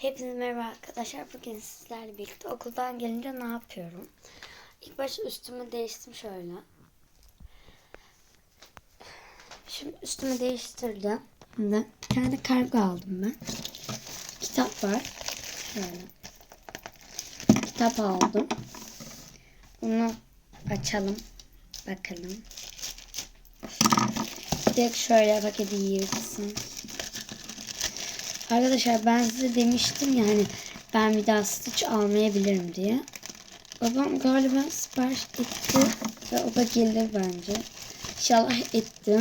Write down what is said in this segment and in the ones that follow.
Hepinize merhaba arkadaşlar. Bugün sizlerle birlikte okuldan gelince ne yapıyorum? İlk başta üstümü değiştim şöyle. Şimdi üstümü değiştirdim. Şimdi bir tane kargo aldım ben. Kitap var. Şöyle. Kitap aldım. Bunu açalım. Bakalım. Direkt şöyle paketi yırtsın. Arkadaşlar ben size demiştim yani ben bir daha Stitch almayabilirim diye. Babam galiba sipariş etti ve o da gelir bence. İnşallah etti.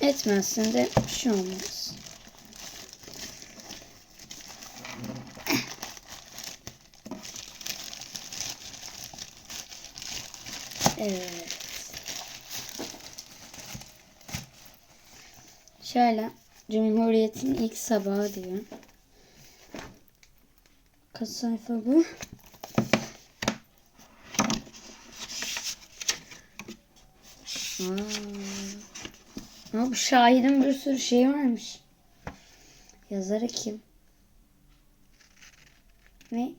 Etmezsen de bir şey olmaz. Evet. Şöyle Cumhuriyet'in ilk sabahı diyor. Kaç sayfa bu? Aa. Aa, bu şairin bir sürü şey varmış. Yazarı kim? Ne?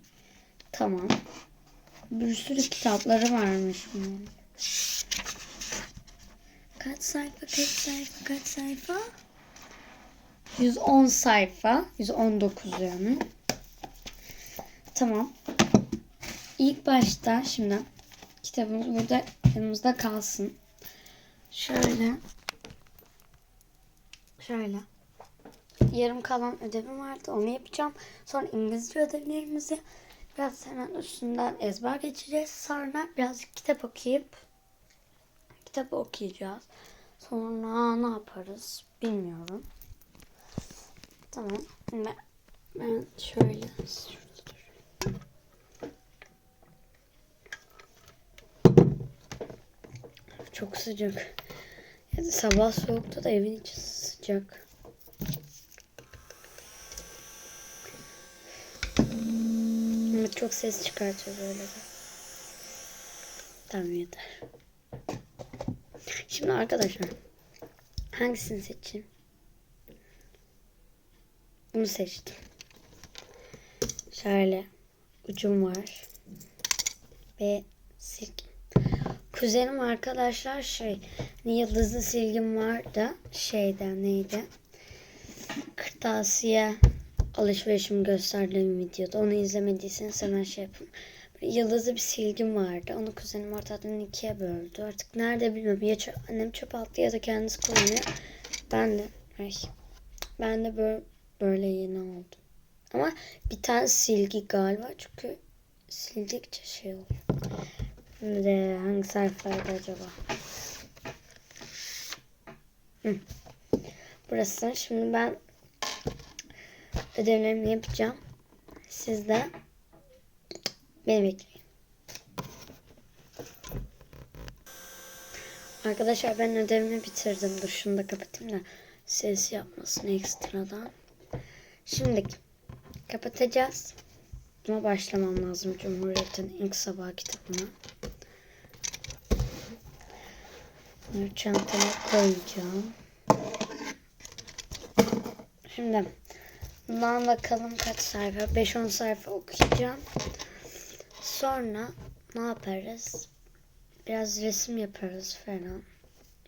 Tamam. Bir sürü kitapları varmış bunun. Kaç sayfa, kaç sayfa, kaç sayfa? 110 sayfa. 119 yani. Tamam. İlk başta şimdi kitabımız burada yanımızda kalsın. Şöyle. Şöyle. Yarım kalan ödevim vardı. Onu yapacağım. Sonra İngilizce ödevlerimizi biraz hemen üstünden ezber geçeceğiz. Sonra birazcık kitap okuyup kitap okuyacağız. Sonra ne yaparız bilmiyorum. Tamam. Ben, ben şöyle çok sıcak. Yani sabah soğuktu da evin içi sıcak. Ama çok ses çıkartıyor böyle de. Tamam yeter. Şimdi arkadaşlar hangisini seçeyim? Bunu seçtim. Şöyle ucum var. Ve silk. Kuzenim arkadaşlar şey yıldızlı silgim vardı. Şeyden neydi? Kırtasiye alışverişimi gösterdiğim videoda. Onu izlemediyseniz hemen şey yapın. Yıldızlı bir silgim vardı. Onu kuzenim ortadan ikiye böldü. Artık nerede bilmiyorum. Ya çö- annem çöp attı ya da kendisi kullanıyor. Ben de ay, ben de böyle böyle yeni oldum. Ama bir tane silgi galiba çünkü sildikçe şey oluyor. Şimdi hangi sayfaydı acaba? Hı. Burası. Şimdi ben ödevlerimi yapacağım. Siz de beni bekleyin. Arkadaşlar ben ödevimi bitirdim. Dur şunu da kapatayım da ses yapmasın ekstradan. Şimdi kapatacağız. Buna başlamam lazım Cumhuriyet'in ilk sabah kitabına. Bunları çantama koyacağım. Şimdi bundan bakalım kaç sayfa? 5-10 sayfa okuyacağım. Sonra ne yaparız? Biraz resim yaparız falan.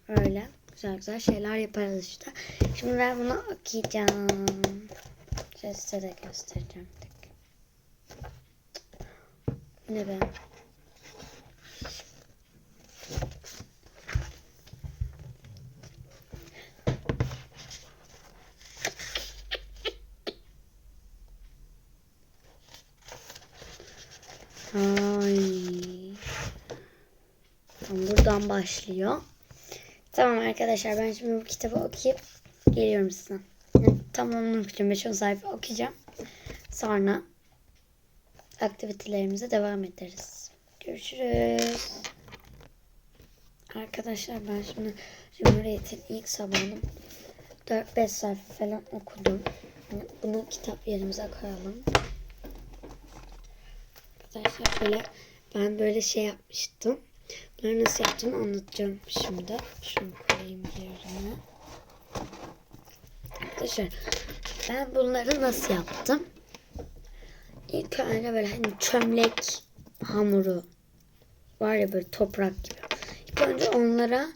Öyle güzel güzel şeyler yaparız işte. Şimdi ben bunu okuyacağım. Size de göstereceğim. bir dakika. Bu Ne be? Ay. Buradan başlıyor. Tamam arkadaşlar ben şimdi bu kitabı okuyup geliyorum size. Yani tam onu okuyacağım. 5-10 sayfa okuyacağım. Sonra aktivitelerimize devam ederiz. Görüşürüz. Arkadaşlar ben şimdi Cumhuriyet'in ilk sabahını 4-5 sayfa falan okudum. Yani Bunu kitap yerimize koyalım. Arkadaşlar şöyle ben böyle şey yapmıştım. Bunları nasıl yaptığımı anlatacağım şimdi. Şunu koyayım yerine. Arkadaşlar Ben bunları nasıl yaptım? İlk önce böyle hani çömlek hamuru var ya böyle toprak gibi. İlk önce onlara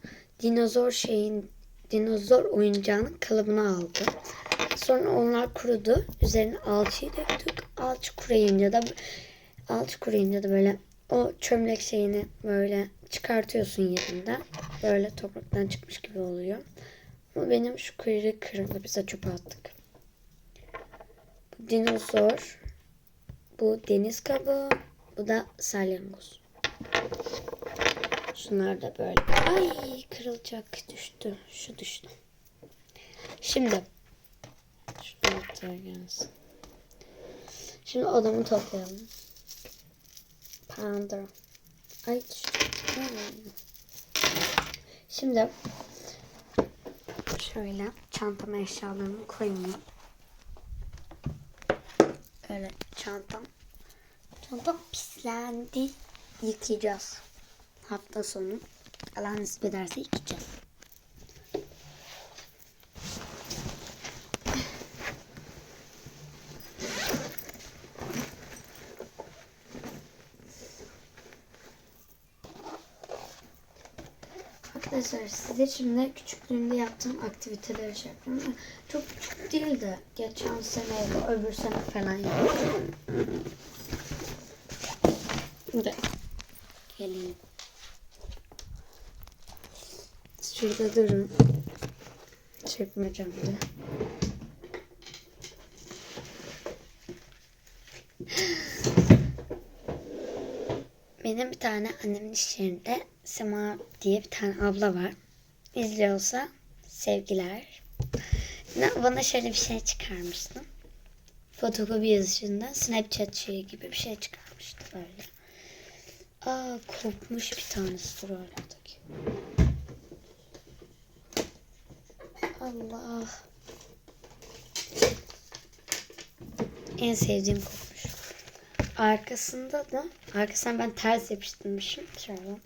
dinozor şeyin dinozor oyuncağının kalıbını aldım. Sonra onlar kurudu. Üzerine alçıyı döktük. Alçı kuruyunca da alçı kuruyunca da böyle o çömlek şeyini böyle çıkartıyorsun yerinden. Böyle topraktan çıkmış gibi oluyor. Ama benim şu kuyruğu kırıldı. Biz de çöpe attık. Bu dinozor. Bu deniz kabuğu. Bu da salyangoz. Şunlar da böyle. Ay kırılacak düştü. Şu düştü. Şimdi şunu gelsin. Şimdi odamı toplayalım. Panda. Ay düştü. Şimdi şöyle çantama eşyalarımı koyayım. Öyle çantam. Çantam pislendi. Yıkayacağız. Hafta sonu. Allah nasip ederse yıkayacağız. Arkadaşlar size şimdi küçüklüğümde yaptığım aktiviteleri şey. Çok küçük değil de geçen sene ya da öbür sene falan yaptım. Şimdi geleyim. Şurada durun. Çekmeyeceğim de. Benim bir tane annemin iş yerinde Sema diye bir tane abla var. İzliyorsa sevgiler. Bana şöyle bir şey çıkarmıştı. Fotokopi yazışında Snapchat şeyi gibi bir şey çıkarmıştı böyle. Aa kopmuş bir tanesi dur oradaki. Allah. En sevdiğim kopmuş. Arkasında da arkasından ben ters yapıştırmışım. Şöyle.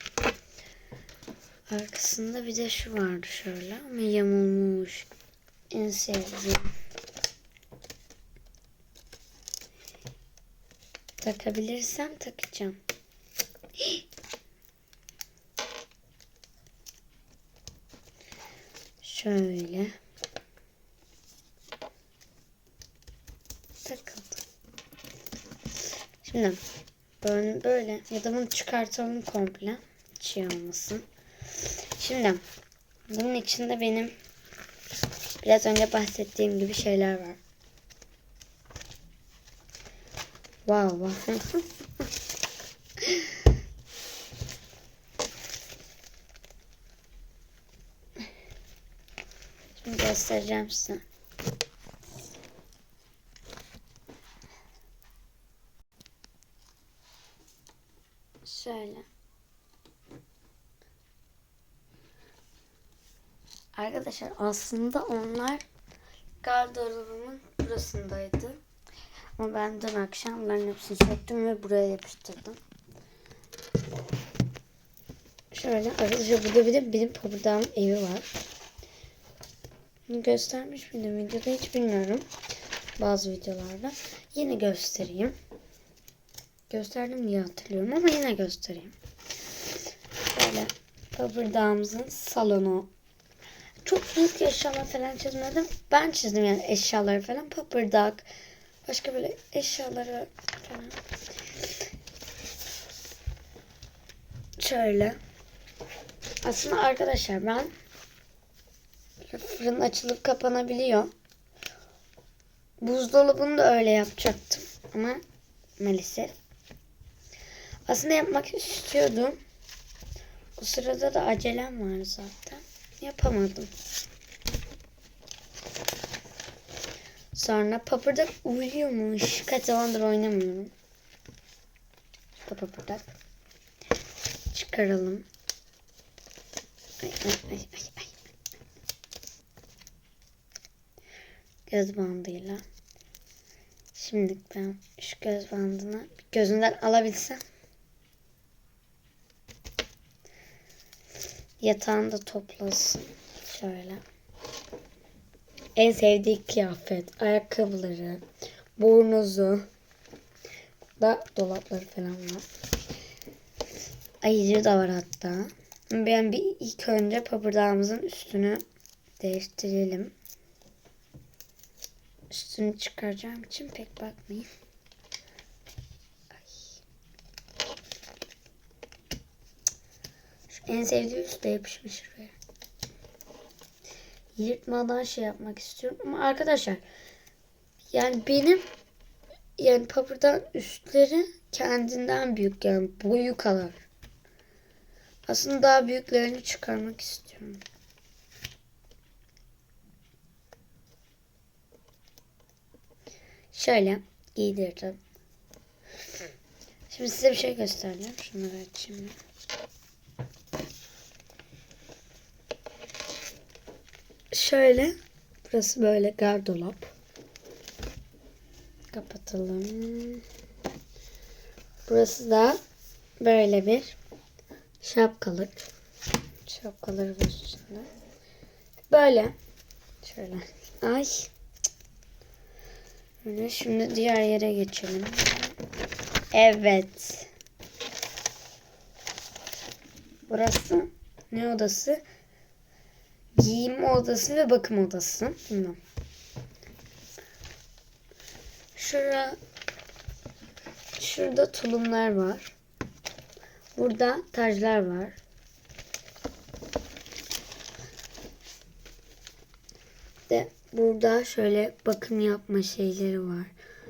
Arkasında bir de şu vardı şöyle ama yamulmuş. En sevdiğim. Takabilirsem takacağım. Şöyle. Takıldı. Şimdi böyle, böyle ya da bunu çıkartalım komple. Çiğ olmasın. Şimdi bunun içinde benim biraz önce bahsettiğim gibi şeyler var. Wow, wow. Şimdi göstereceğim size. Şöyle. Arkadaşlar aslında onlar gardırobumun burasındaydı. Ama ben dün akşam bunların hepsini söktüm ve buraya yapıştırdım. Şöyle arkadaşlar burada bir de benim papırdağım evi var. Bunu göstermiş miydim videoda hiç bilmiyorum. Bazı videolarda. Yine göstereyim. Gösterdim diye hatırlıyorum ama yine göstereyim. Böyle papırdağımızın salonu. Çok büyük eşyalar falan çizmedim. Ben çizdim yani eşyaları falan. Papırdak. Başka böyle eşyaları falan. Şöyle. Aslında arkadaşlar ben fırın açılıp kapanabiliyor. Buzdolabını da öyle yapacaktım. Ama maalesef. Aslında yapmak istiyordum. O sırada da acelem var zaten. Yapamadım. Sonra papırdak uyuyormuş. Kaç zamandır oynamıyorum. İşte papırdak. Çıkaralım. Ay ay ay ay ay. Göz bandıyla. Şimdi ben şu göz bandını gözünden alabilsem. Yatağını da toplasın. Şöyle. en sevdiği kıyafet, ayakkabıları, bornozu, da dolapları falan var. Ayıcı da var hatta. Ben bir ilk önce papırdağımızın üstünü değiştirelim. Üstünü çıkaracağım için pek bakmayın. Ay. Şu en sevdiği üstte yapışmış şuraya. Yırtmadan şey yapmak istiyorum ama arkadaşlar yani benim yani papırdan üstleri kendinden büyük yani boyu kadar. Aslında daha büyüklerini çıkarmak istiyorum. Şöyle giydirdim. Şimdi size bir şey göstereceğim. Şunları açayım. Şöyle. Burası böyle gardırop. Kapatalım. Burası da böyle bir şapkalık. Şapkaları var üstünde. Böyle. Şöyle. Ay. Böyle şimdi diğer yere geçelim. Evet. Burası ne odası? Giyinme odası ve bakım odası. Bilmem. Şura, şurada tulumlar var. Burada taclar var. De burada şöyle bakım yapma şeyleri var.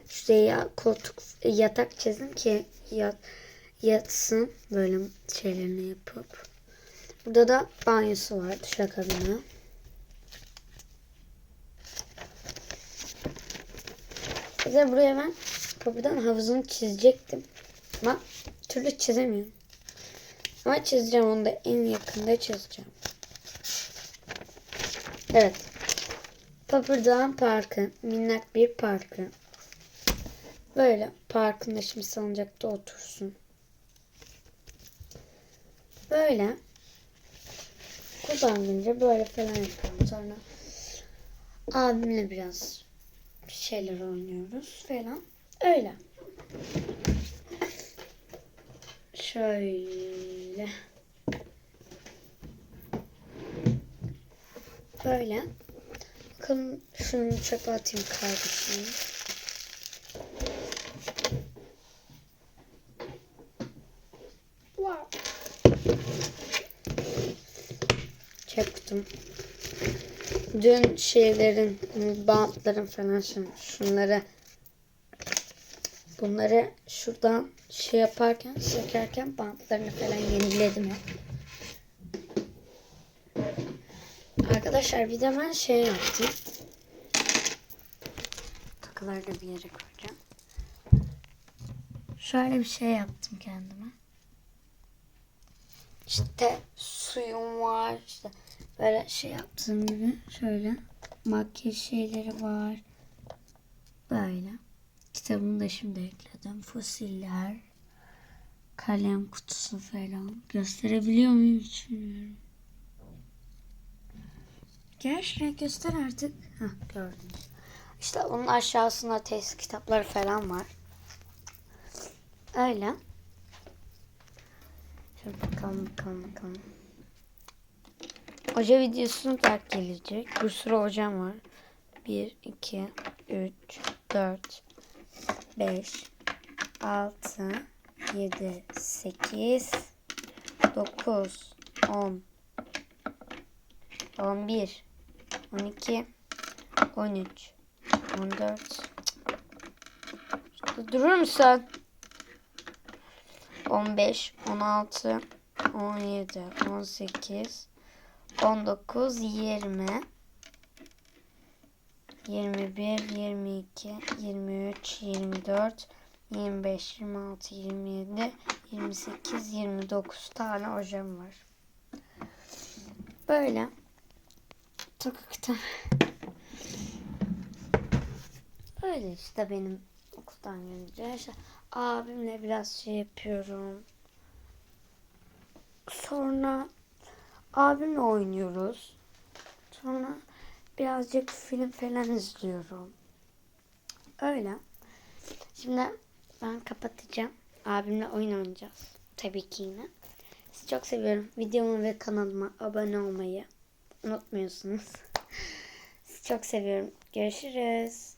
Şuraya koltuk yatak çizdim ki yat, yatsın böyle şeylerini yapıp. Burada da banyosu var, duşakabini. Bir de buraya ben kapıdan havuzunu çizecektim. Ama türlü çizemiyorum. Ama çizeceğim onu da en yakında çizeceğim. Evet. Papırdağın Parkı. Minnak bir parkı. Böyle parkında şimdi salıncakta otursun. Böyle kullanınca böyle falan yapıyorum. Sonra abimle biraz şeyler oynuyoruz falan. Öyle. Şöyle. Böyle. Bakın şunu çöpe atayım kardeşim. Çöktüm. Dün şeylerin, bantların falan şun- şunları bunları şuradan şey yaparken, sökerken bantlarını falan yeniledim. Arkadaşlar bir de ben şey yaptım. Takıları da bir yere koyacağım. Şöyle bir şey yaptım kendime. İşte suyum var. işte böyle şey yaptığım gibi şöyle makyaj şeyleri var. Böyle. Kitabımı da şimdi ekledim. Fosiller. Kalem kutusu falan. Gösterebiliyor muyum hiç bilmiyorum. Gel göster artık. Hah gördünüz. İşte onun aşağısında test kitapları falan var. Öyle. Şöyle bakalım bakalım bakalım. Hoca videosunu da gelecek. Bir sürü hocam var. 1, 2, 3, 4, 5, 6, 7, 8, 9, 10, 11, 12, 13, 14. Durur musun? 15, 16, 17, 18, 19, 20, 21, 22, 23, 24, 25, 26, 27, 28, 29 tane hocam var. Böyle. Sokakta. Öyle işte benim okuldan gelince. İşte abimle biraz şey yapıyorum. Sonra abimle oynuyoruz. Sonra birazcık film falan izliyorum. Öyle. Şimdi ben kapatacağım. Abimle oyun oynayacağız. Tabii ki yine. Sizi çok seviyorum. Videoma ve kanalıma abone olmayı unutmuyorsunuz. Sizi çok seviyorum. Görüşürüz.